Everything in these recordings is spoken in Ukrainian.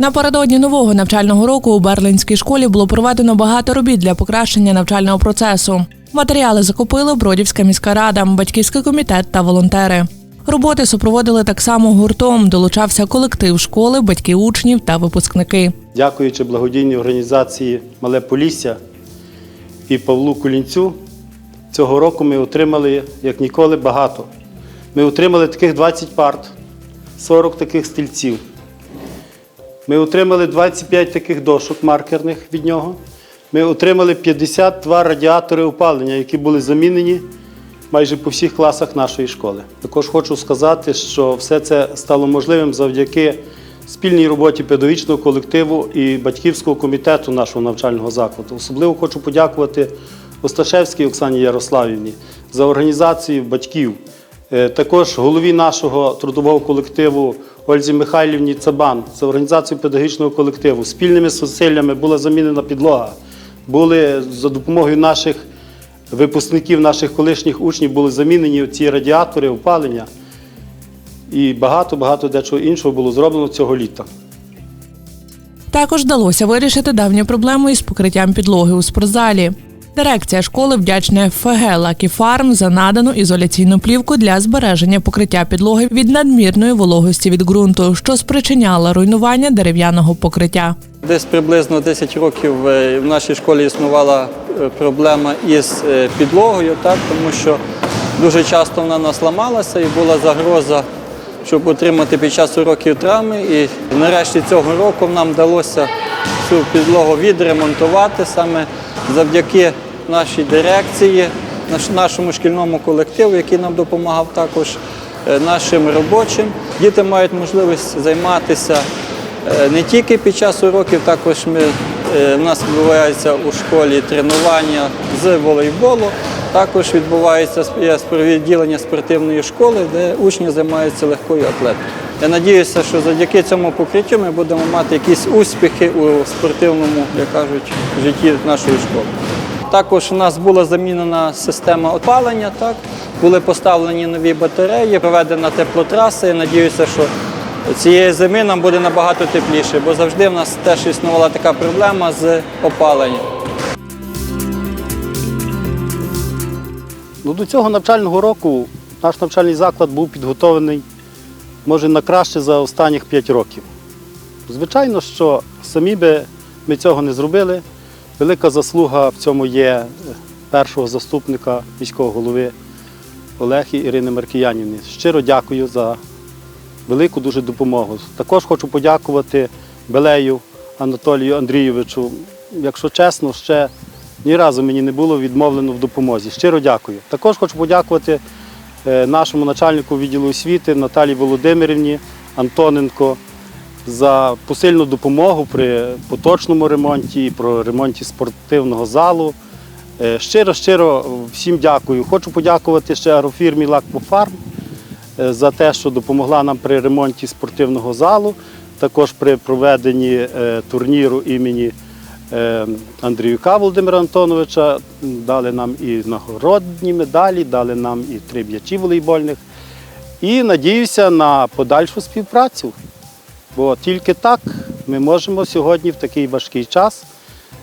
Напередодні нового навчального року у Берлинській школі було проведено багато робіт для покращення навчального процесу. Матеріали закупили Бродівська міська рада, батьківський комітет та волонтери. Роботи супроводили так само гуртом. Долучався колектив школи, батьки учнів та випускники. Дякуючи благодійній організації Мале Полісся і Павлу Кулінцю, цього року ми отримали як ніколи багато. Ми отримали таких 20 парт, 40 таких стільців. Ми отримали 25 таких дошок маркерних від нього. Ми отримали 52 радіатори опалення, які були замінені майже по всіх класах нашої школи. Також хочу сказати, що все це стало можливим завдяки спільній роботі педагогічного колективу і батьківського комітету нашого навчального закладу. Особливо хочу подякувати Осташевській Оксані Ярославівні за організацію батьків. Е, Також голові нашого трудового колективу Ользі Михайлівні Цабан за організацію педагогічного колективу. Спільними зусиллями була замінена підлога. Були за допомогою наших випускників, наших колишніх учнів були замінені ці радіатори, опалення. І багато-багато дечого іншого було зроблено цього літа. Також вдалося вирішити давню проблему із покриттям підлоги у спортзалі. Дирекція школи вдячна ФГ Лакі за надану ізоляційну плівку для збереження покриття підлоги від надмірної вологості від ґрунту, що спричиняла руйнування дерев'яного покриття. Десь приблизно 10 років е, в нашій школі існувала е, проблема із е, підлогою, так, тому що дуже часто вона нас ламалася і була загроза, щоб отримати під час уроків травми. І нарешті цього року нам вдалося цю підлогу відремонтувати саме завдяки нашій дирекції, нашому шкільному колективу, який нам допомагав також е, нашим робочим. Діти мають можливість займатися Е, Не тільки під час уроків, також ми, е, в нас відбувається у школі тренування з волейболу. Також відбувається відділення спортивної школи, де учні займаються легкою атлетикою. Я сподіваюся, що завдяки цьому покриттю ми будемо мати якісь успіхи у спортивному, як кажуть, житті нашої школи. Також у нас була замінена система опалення, так? були поставлені нові батареї, проведена теплотраса. Я сподіваюся, що цієї зими нам буде набагато тепліше, бо завжди в нас теж існувала така проблема з опаленням. Ну, до цього навчального року наш навчальний заклад був підготовлений, може, на краще за останніх 5 років. Звичайно, що самі би ми цього не зробили. Велика заслуга в цьому є е, першого заступника міського голови Олеги Ірини Маркіянівни. Щиро дякую за велику дуже допомогу. Також хочу подякувати Белею Анатолію Андрійовичу. Якщо чесно, ще ні разу мені не було відмовлено в допомозі. Щиро дякую. Також хочу подякувати е, нашому начальнику відділу освіти Наталії Володимирівні Антоненко за посильну допомогу при поточному ремонті про ремонті спортивного залу. Е, Щиро, щиро всім дякую. Хочу подякувати ще агрофірмі Лакпофарм е, за те, що допомогла нам при ремонті спортивного залу, також при проведенні е, турніру імені е, Андріюка Володимира Антоновича. Дали нам і нагородні медалі, дали нам і три м'ячі волейбольних. І надіюся на подальшу співпрацю. Бо тільки так ми можемо сьогодні в такий важкий час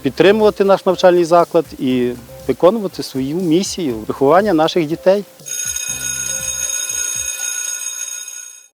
підтримувати наш навчальний заклад і виконувати свою місію виховання наших дітей.